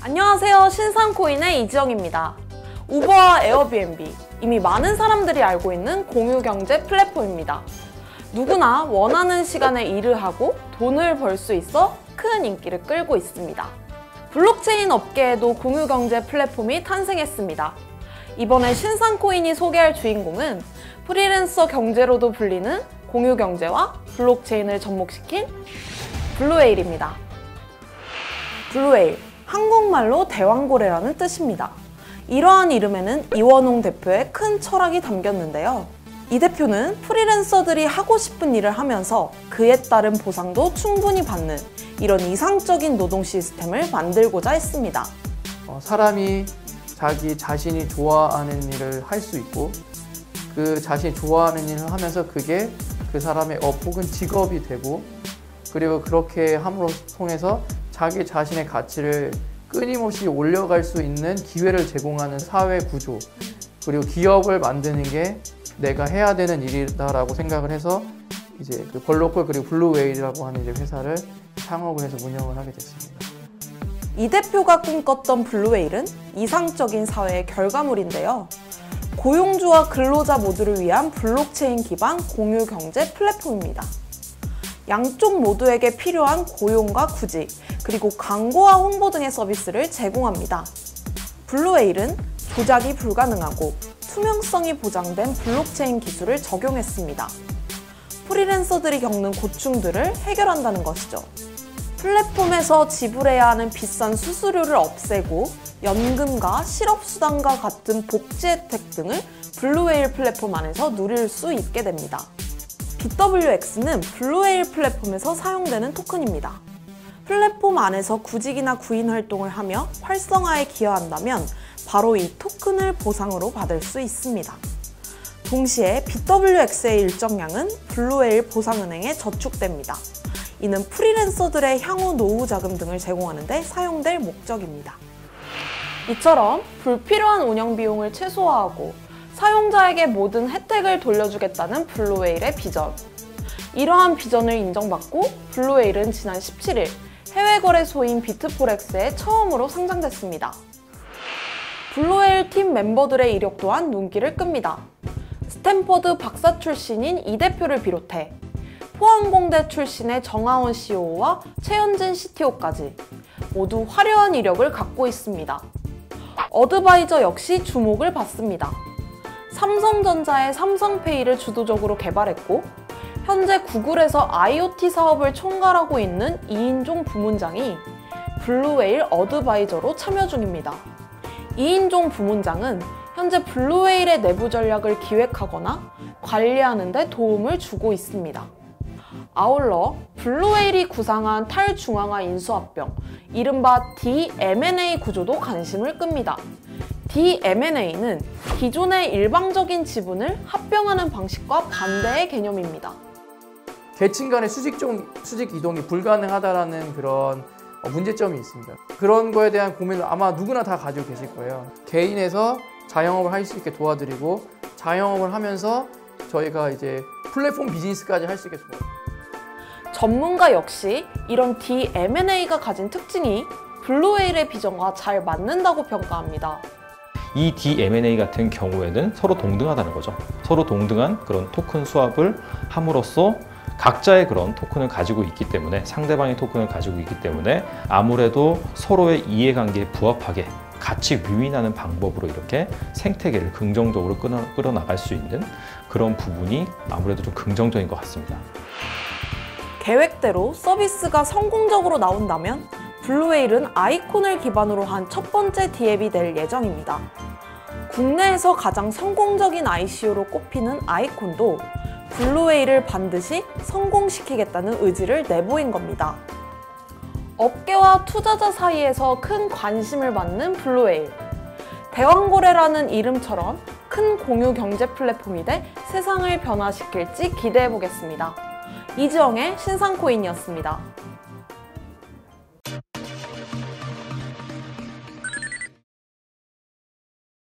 안녕하세요. 신상코인의 이지영입니다. 우버와 에어비앤비, 이미 많은 사람들이 알고 있는 공유경제 플랫폼입니다. 누구나 원하는 시간에 일을 하고 돈을 벌 수 있어 큰 인기를 끌고 있습니다. 블록체인 업계에도 공유경제 플랫폼이 탄생했습니다. 이번에 신상코인이 소개할 주인공은 프리랜서 경제로도 불리는 공유경제와 블록체인을 접목시킨 블루웨일입니다. 블루웨일, 한국말로 대왕고래라는 뜻입니다. 이러한 이름에는 이원홍 대표의 큰 철학이 담겼는데요. 이 대표는 프리랜서들이 하고 싶은 일을 하면서 그에 따른 보상도 충분히 받는 이런 이상적인 노동 시스템을 만들고자 했습니다. 어, 사람이 자기 자신이 좋아하는 일을 할 수 있고 그 자신이 좋아하는 일을 하면서 그게 그 사람의 업 혹은 직업이 되고 그리고 그렇게 함으로 통해서 자기 자신의 가치를 끊임없이 올려갈 수 있는 기회를 제공하는 사회 구조 그리고 기업을 만드는 게 내가 해야 되는 일이다라고 생각을 해서 이제 그 벌로컬 그리고 블루웨일이라고 하는 이제 회사를 창업을 해서 운영을 하게 됐습니다. 이 대표가 꿈꿨던 블루웨일은 이상적인 사회의 결과물인데요. 고용주와 근로자 모두를 위한 블록체인 기반 공유 경제 플랫폼입니다. 양쪽 모두에게 필요한 고용과 구직, 그리고 광고와 홍보 등의 서비스를 제공합니다. 블루웨일은 조작이 불가능하고 투명성이 보장된 블록체인 기술을 적용했습니다. 프리랜서들이 겪는 고충들을 해결한다는 것이죠. 플랫폼에서 지불해야 하는 비싼 수수료를 없애고 연금과 실업수당과 같은 복지 혜택 등을 블루웨일 플랫폼 안에서 누릴 수 있게 됩니다. BWX는 블루웨일 플랫폼에서 사용되는 토큰입니다. 안에서 구직이나 구인 활동을 하며 활성화에 기여한다면 바로 이 토큰을 보상으로 받을 수 있습니다. 동시에 BWX의 일정량은 블루웨일 보상은행에 저축됩니다. 이는 프리랜서들의 향후 노후 자금 등을 제공하는 데 사용될 목적입니다. 이처럼 불필요한 운영 비용을 최소화하고 사용자에게 모든 혜택을 돌려주겠다는 블루웨일의 비전. 이러한 비전을 인정받고 블루웨일은 지난 17일 해외 거래소인 비트포렉스에 처음으로 상장됐습니다. 블루웨일 팀 멤버들의 이력 또한 눈길을 끕니다. 스탠퍼드 박사 출신인 이 대표를 비롯해 포항공대 출신의 정하원 CEO와 최현진 CTO까지 모두 화려한 이력을 갖고 있습니다. 어드바이저 역시 주목을 받습니다. 삼성전자의 삼성페이를 주도적으로 개발했고 현재 구글에서 IoT 사업을 총괄하고 있는 이인종 부문장이 블루웨일 어드바이저로 참여 중입니다. 이인종 부문장은 현재 블루웨일의 내부 전략을 기획하거나 관리하는 데 도움을 주고 있습니다. 아울러 블루웨일이 구상한 탈중앙화 인수합병, 이른바 DMNA 구조도 관심을 끕니다. DMNA는 기존의 일방적인 지분을 합병하는 방식과 반대의 개념입니다. 계층 간의 수직, 종, 수직 이동이 불가능하다라는 그런 어, 문제점이 있습니다. 그런 거에 대한 고민을 아마 누구나 다 가지고 계실 거예요. 개인에서 자영업을 할 수 있게 도와드리고 자영업을 하면서 저희가 이제 플랫폼 비즈니스까지 할 수 있게 도와드립니다. 전문가 역시 이런 D&M&A가 가진 특징이 블루웨일의 비전과 잘 맞는다고 평가합니다. 이 D&M&A 같은 경우에는 서로 동등하다는 거죠. 서로 동등한 그런 토큰 수합을 함으로써 각자의 그런 토큰을 가지고 있기 때문에 상대방의 토큰을 가지고 있기 때문에 아무래도 서로의 이해관계에 부합하게 같이 윈윈하는 방법으로 이렇게 생태계를 긍정적으로 끌어, 끌어나갈 수 있는 그런 부분이 아무래도 좀 긍정적인 것 같습니다. 계획대로 서비스가 성공적으로 나온다면 블루웨일은 아이콘을 기반으로 한 첫 번째 디앱이 될 예정입니다. 국내에서 가장 성공적인 ICO로 꼽히는 아이콘도 블루웨일을 반드시 성공시키겠다는 의지를 내보인 겁니다. 업계와 투자자 사이에서 큰 관심을 받는 블루웨일. 대왕고래라는 이름처럼 큰 공유 경제 플랫폼이 돼 세상을 변화시킬지 기대해 보겠습니다. 이지영의 신상코인이었습니다.